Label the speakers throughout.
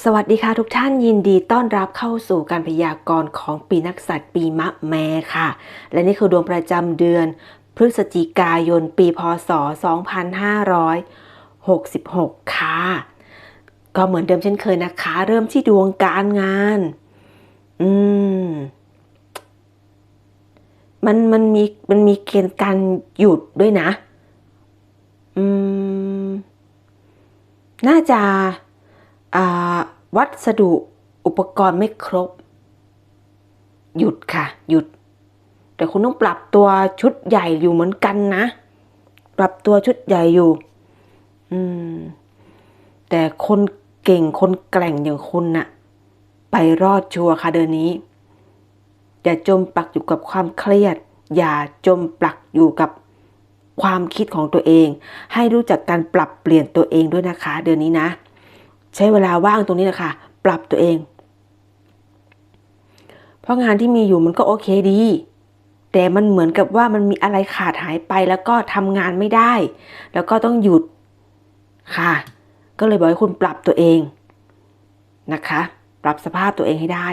Speaker 1: สวัสดีค่ะทุกท่านยินดีต้อนรับเข้าสู่การพยากรณ์ของปีนักษัตริย์ปีมะแมค่ะ และนี่คือดวงประจำเดือน พฤศจิกายนปีพศ 2566 ค่ะ ก็เหมือนเดิมเช่นเคยนะคะ เริ่มที่ดวงการงาน อืม มันมันมีมันมีเกณฑ์การหยุดด้วยนะ อืม น่าจะ วัสดุอุปกรณ์ไม่ครบ หยุดค่ะ หยุด แต่คุณต้องปรับตัวชุดใหญ่อยู่เหมือนกันนะ ปรับตัวชุดใหญ่อยู่ อืม แต่คนเก่งคนแกร่งอย่างคุณน่ะ ไปรอดชัวร์ค่ะเดือนนี้ อย่าจมปลักอยู่กับความเครียด อย่าจมปลักอยู่กับความคิดของตัวเอง ให้รู้จักการปรับเปลี่ยนตัวเองด้วยนะคะ เดือนนี้นะ ใช้เวลาว่างตรงนี้นะคะ ปรับตัวเอง เพราะงานที่มีอยู่มันก็โอเคดี แต่มันเหมือนกับว่ามันมีอะไรขาดหายไปแล้วก็ทำงานไม่ได้ แล้วก็ต้องหยุดค่ะ ก็เลยบอกให้คุณปรับตัวเองนะคะ ปรับสภาพตัวเองให้ได้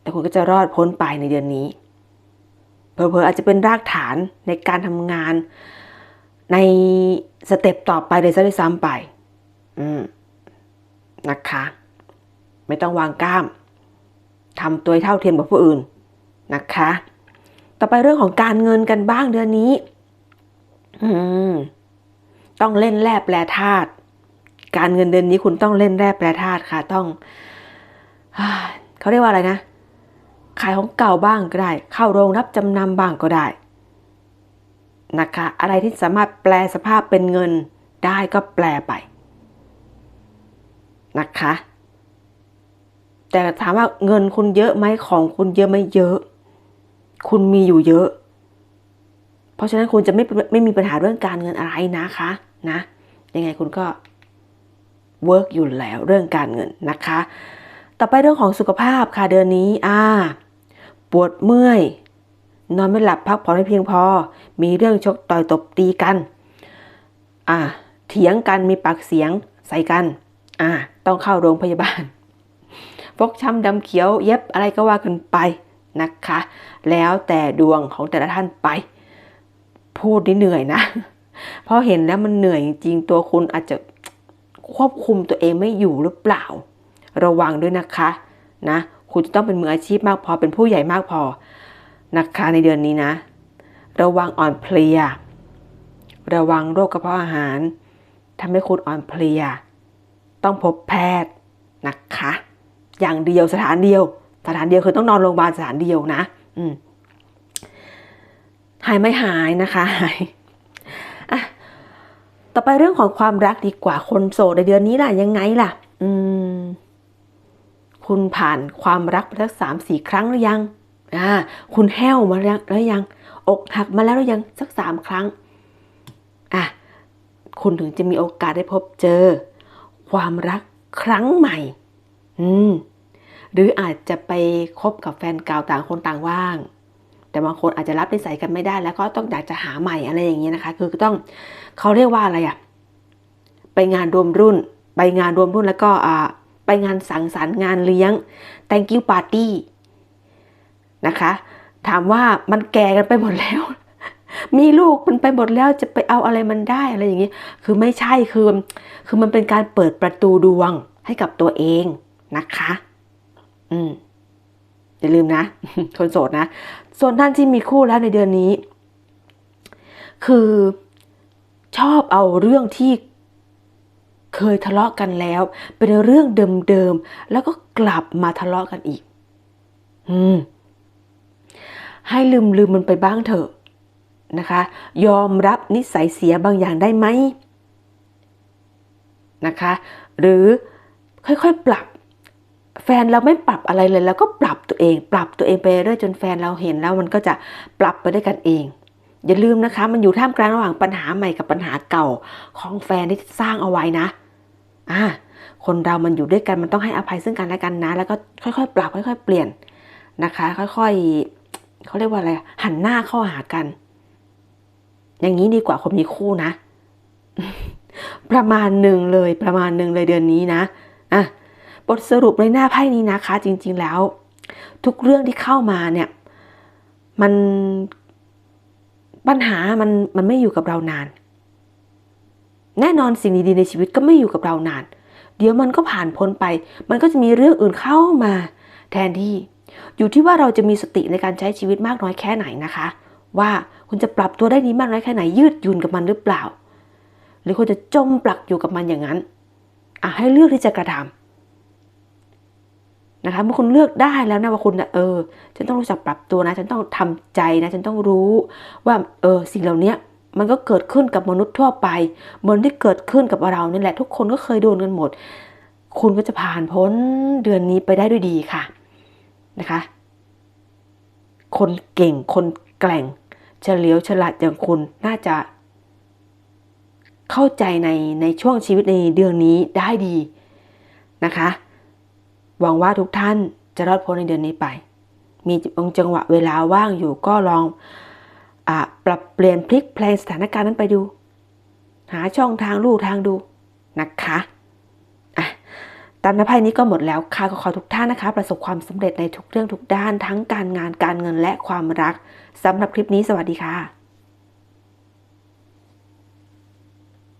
Speaker 1: แต่คุณก็จะรอดพ้นไปในเดือนนี้เผลอๆอาจจะเป็นรากฐานในการทำงานในสเต็ปต่อไปเลยซะด้วยซ้ำไป อืม นะคะ ไม่ต้องวางกล้ามทำตัวเท่าเทียมกับผู้อื่นนะคะ ต่อไปเรื่องของการเงินกันบ้างเดือนนี้ อืม ต้องเล่นแร่แปรธาตุการเงินเดือนนี้คุณต้องเล่นแร่แปรธาตุค่ะต้องเขาเรียกว่าอะไรนะ ขายของเก่าบ้างก็ได้ เข้าโรงรับจำนำบ้างก็ได้นะคะ อะไรที่สามารถแปลสภาพเป็นเงินได้ก็แปลไป นะคะ แต่ถามว่าเงินคุณเยอะไหมของคุณเยอะไหมเยอะ คุณมีอยู่เยอะ เพราะฉะนั้นคุณจะไม่ไม่มีปัญหาเรื่องการเงินอะไรนะคะนะยังไงคุณก็เวิร์กอยู่แล้วเรื่องการเงินนะคะ ต่อไปเรื่องของสุขภาพค่ะเดือนนี้อ่าปวดเมื่อย นอนไม่หลับพักผ่อนไม่เพียงพอ มีเรื่องชกต่อยตบตีกัน อ่า เถียงกันมีปากเสียงใส่กัน อ่า ต้องเข้าโรงพยาบาลฟกช้ำดำเขียวเย็บอะไรก็ว่ากันไปนะคะ แล้วแต่ดวงของแต่ละท่านไป พูดนี่เหนื่อยนะเพราะเห็นแล้วมันเหนื่อยจริงตัวคุณอาจจะควบคุมตัวเองไม่อยู่หรือเปล่า ระวังด้วยนะคะนะคุณจะต้องเป็นมืออาชีพมากพอเป็นผู้ใหญ่มากพอนะคะในเดือนนี้นะ ระวังอ่อนเพลีย ระวังโรคกระเพาะอาหารทำให้คุณอ่อนเพลีย ต้องพบแพทย์นะคะ อย่างเดียวสถานเดียว สถานเดียวคือต้องนอนโรงพยาบาลสถานเดียวนะอืมหายไม่หายนะคะหายอะต่อไปเรื่องของความรักดีกว่าคนโสดในเดือนนี้ล่ะยังไงล่ะ อืม คุณผ่านความรักมาแล้วสามสี่ครั้งหรือยังอ่าคุณแห้วมาแล้วแล้วยัง อกหักมาแล้วหรือยังสักสามครั้งอะคุณถึงจะมีโอกาสได้พบเจอ ความรักครั้งใหม่ อืม หรืออาจจะไปคบกับแฟนเก่าต่างคนต่างว่าง แต่บางคนอาจจะรับนิสัยกันไม่ได้ แล้วก็ต้องอยากจะหาใหม่อะไรอย่างเงี้ยนะคะ คือต้องเขาเรียกว่าอะไรอะไปงานรวมรุ่น ไปงานรวมรุ่นแล้วก็อ่าไปงานสังสรรค์งานเลี้ยง thank you party นะคะ ถามว่ามันแก่กันไปหมดแล้ว มีลูกมันไปหมดแล้วจะไปเอาอะไรมันได้อะไรอย่างนี้ คือไม่ใช่คือคือมันเป็นการเปิดประตูดวงให้กับตัวเองนะคะ อืมอย่าลืมนะคนโสดนะ ส่วนท่านที่มีคู่แล้วในเดือนนี้ คือชอบเอาเรื่องที่เคยทะเลาะกันแล้ว เป็นเรื่องเดิมๆ แล้วก็กลับมาทะเลาะกันอีก อืม ให้ลืมลืมมันไปบ้างเถอะ นะคะ ยอมรับนิสัยเสียบางอย่างได้ไหมนะคะ หรือค่อยๆปรับ แฟนเราไม่ปรับอะไรเลยแล้วก็ปรับตัวเอง ปรับตัวเองไปเรื่อยจนแฟนเราเห็นแล้วมันก็จะปรับไปด้วยกันเอง อย่าลืมนะคะ มันอยู่ท่ามกลางระหว่างปัญหาใหม่กับปัญหาเก่าของแฟนที่สร้างเอาไว้นะอ่าคนเรามันอยู่ด้วยกันมันต้องให้อภัยซึ่งกันและกันนะ แล้วก็ค่อยๆ ปรับค่อย ๆ เปลี่ยนนะคะ ค่อยๆเขาเรียกว่าอะไรหันหน้าเข้าหากัน อย่างนี้ดีกว่าคนมีคู่นะ ประมาณหนึ่งเลยประมาณหนึ่งเลยเดือนนี้นะอะบทสรุปในหน้าไพ่นี้นะคะ จริง ๆแล้ว ทุกเรื่องที่เข้ามาเนี่ย มันปัญหามันมันไม่อยู่กับเรานาน แน่นอนสิ่งดีๆในชีวิตก็ไม่อยู่กับเรานาน เดี๋ยวมันก็ผ่านพ้นไป มันก็จะมีเรื่องอื่นเข้ามา แทนที่ อยู่ที่ว่าเราจะมีสติในการใช้ชีวิตมากน้อยแค่ไหนนะคะ ว่าคุณจะปรับตัวได้ดีมากน้อยแค่ไหนยืดหยุ่นกับมันหรือเปล่า หรือคุณจะจมปลักอยู่กับมันอย่างนั้นอะให้เลือกที่จะกระทำนะคะเมื่อคุณเลือกได้แล้วนะว่าคุณนะเออ ฉันต้องรู้จักปรับตัวนะ ฉันต้องทำใจนะ ฉันต้องรู้ว่าเออสิ่งเหล่านี้มันก็เกิดขึ้นกับมนุษย์ทั่วไปเหมือนที่เกิดขึ้นกับเรานี่แหละทุกคนก็เคยโดนกันหมด คุณก็จะผ่านพ้นเดือนนี้ไปได้ด้วยดีค่ะนะคะ คนเก่งคนแกร่งเฉลียวฉลาดอย่างคุณน่าจะ เข้าใจในในช่วงชีวิตในเดือนนี้ได้ดีนะคะ หวังว่าทุกท่านจะรอดพ้นในเดือนนี้ไป มีบางจังหวะเวลาว่างอยู่ก็ลองอปรับเปลี่ยนพลิกแปลงสถานการณ์นั้นไปดู หาช่องทางลู่ทางดูนะคะ ตามนภัยนี้ก็หมดแล้วค่ะ ก็ขอทุกท่านนะคะ ประสบความสำเร็จในทุกเรื่องทุกด้านทั้งการงานการเงินและความรักสำหรับคลิปนี้สวัสดีค่ะ